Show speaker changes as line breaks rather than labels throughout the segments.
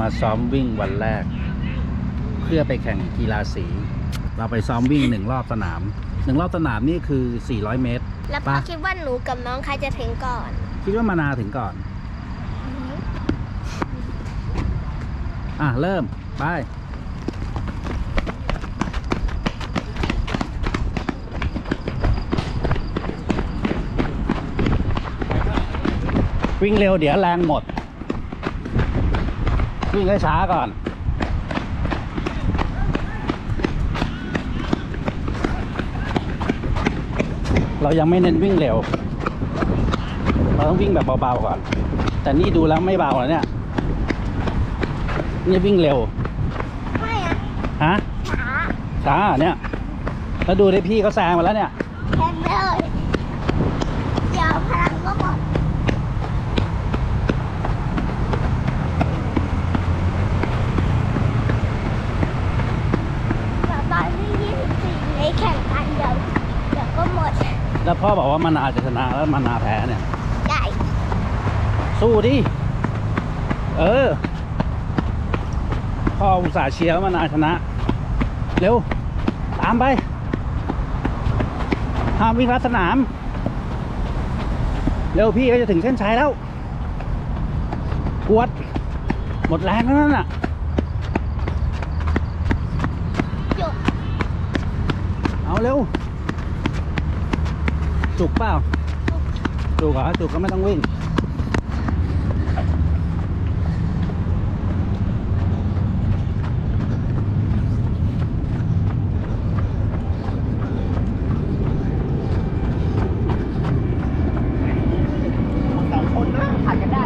มาซ้อมวิ่งวันแรก เพื่อไปแข่งกีฬาสี เราไปซ้อมวิ่งหนึ่งรอบสนามหนึ่งรอบสนามนี่คือ 400 เมตร
แล้วพ่อ
ปะ
คิดว่าหนูกับน้องใครจะถึงก่อน
คิดว่ามานาถึงก่อน อะ เริ่ม ไปวิ่งเร็วเดี๋ยวแรงหมด วิ่งให้ช้าก่อนเรายังไม่เน้นวิ่งเร็ว เราต้องวิ่งแบบเบาๆก่อน แต่นี่ดูแล้วไม่เบาแล้วเนี่ย นี่วิ่งเร็ว
ไม่อะ
ฮะ
ช้า
ช้าเนี่ย แล้วดูดิพี่เขาแซงมาแล้วเนี่ย
แค่เลย เดี๋ยวพลังก็หมดเดี๋ยวตอนที่24ในแข่งกันเดี๋ยวเดี๋ยวก็หมด
แล้วพ่อบอกว่ามานาจะชนะแล้วมานาแพ้เนี่ย
ได้
สู้ดิ เออ พ่ออุตส่าห์เชียร์ว่ามานาชนะ เร็ว ตามไปห้ามวิ่งลัดสนาม เร็วพี่ก็จะถึงเส้นชัยแล้วกวด หมดแรงแล้วนั่นน่ะ
จบ
เอาเร็ว จุกเปล่าจุกเหรอจุกก็ไม่ต้องวิ่ง
สองคนนะผ่านกันได้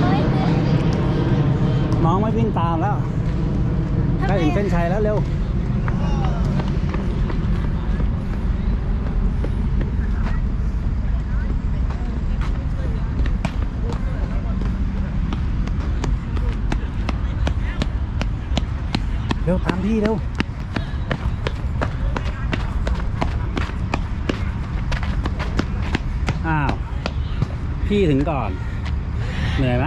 เฮ้ย
น้องไม่ วิ่งตามแล้วใกล้ถึงเส้นชัยแล้วเร็วเร็วตามพี่เร็วอ้าว พี่ถึงก่อน เหนื่อยไหม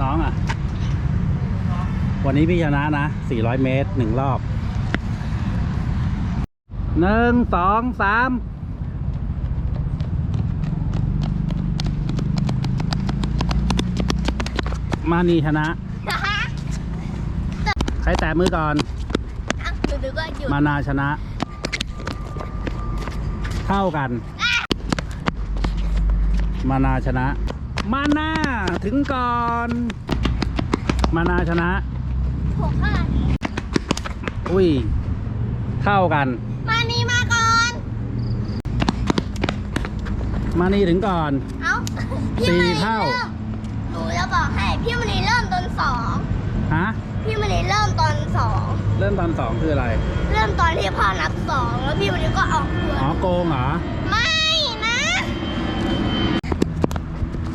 น้องอะ วันนี้พี่ชนะนะ 400 เมตรหนึ่งรอบหนึ่งสองสามมานีชนะ ใครแตะมือก่อน
อะหนูนึกว่าหยุด
มานาชนะ เท่ากัน มานาชนะ มานาถึงก่อน มานาชนะ
หกห้า
อุ้ย เท่ากัน
มานี่มาก่อน
มานี่ถึงก่อน
เอ้า
สี่
พี่มณี
เท่า
ริ่มหนูจะบอกให้พี่มณีเริ่มตอนสอง
ฮะ
พี่มณีเริ่มตอนสอง
เริ่มตอนสองคืออะไร
เริ่มตอนที่พ่อนับสองแล้วพี่มณีก็ออกตัว
อ๋อโกงเหรอ
ไม่นะ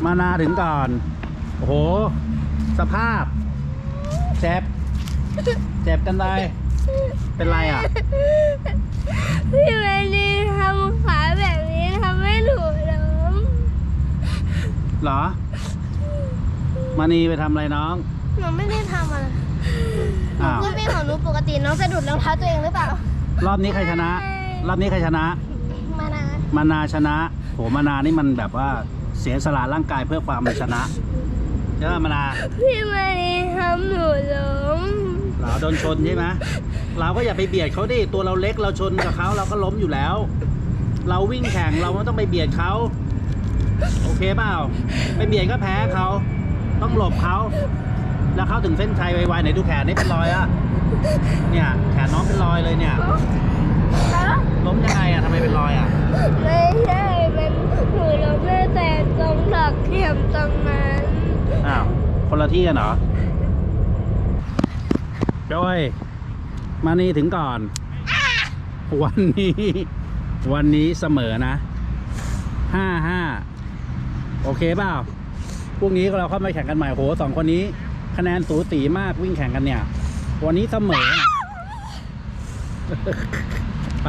มานาถึงก่อน โอ้โห สภาพ เจ็บ เจ็บกันเลยเป็นไรอะ
พี่มณีทำขาแบบนี้ทำให้หนูล้ม
เหรอ มานีไปทำอะไรน้อง
หนูไม่ได้ทำอะไรหนู
อ้าว
ก็วิ่งของหนูปกติน้องสะดุดรองเท้าตัวเองหรือเปล่าร
อบนี้ใครชนะ รอบนี้ใครชนะ
มานาน
มานาชนะ โห มานานี่มันแบบว่า เสียสละร่างกายเพื่อความชนะใช่ไหมมานา
พี่มณีทำหนูล้ม
เราโดนชนใช่ไหมเราก็อย่าไปเบียดเขาดิตัวเราเล็กเราชนกับเขาเราก็ล้มอยู่แล้ว เราวิ่งแข่งเราไม่ต้องไปเบียดเขาโอเคเปล่าไปเบียดก็แพ้เขาต้องหลบเขาแล้วเขาถึงเส้นชัยไวๆไหนดูแขนนี่เป็นรอยอะเนี่ยแขนน้องเป็นรอยเลยเนี่ยล้มยังไงอะทำไมเป็นรอยอะ
ไม่ใช่เป็นหนูล้มตั้งแต่ตรงหลักเทียมตรงนั้น
อ้าว คนละที่กันเหรอโจ้ยมานี่ถึงก่อน วันนี้ วันนี้เสมอนะห้าห้าโอเคเปล่าพรุ่งนี้เราเข้ามาแข่งกันใหม่โหสองคนนี้ คะแนนสูสีมากวิ่งแข่งกันเนี่ย วันนี้เสมอไป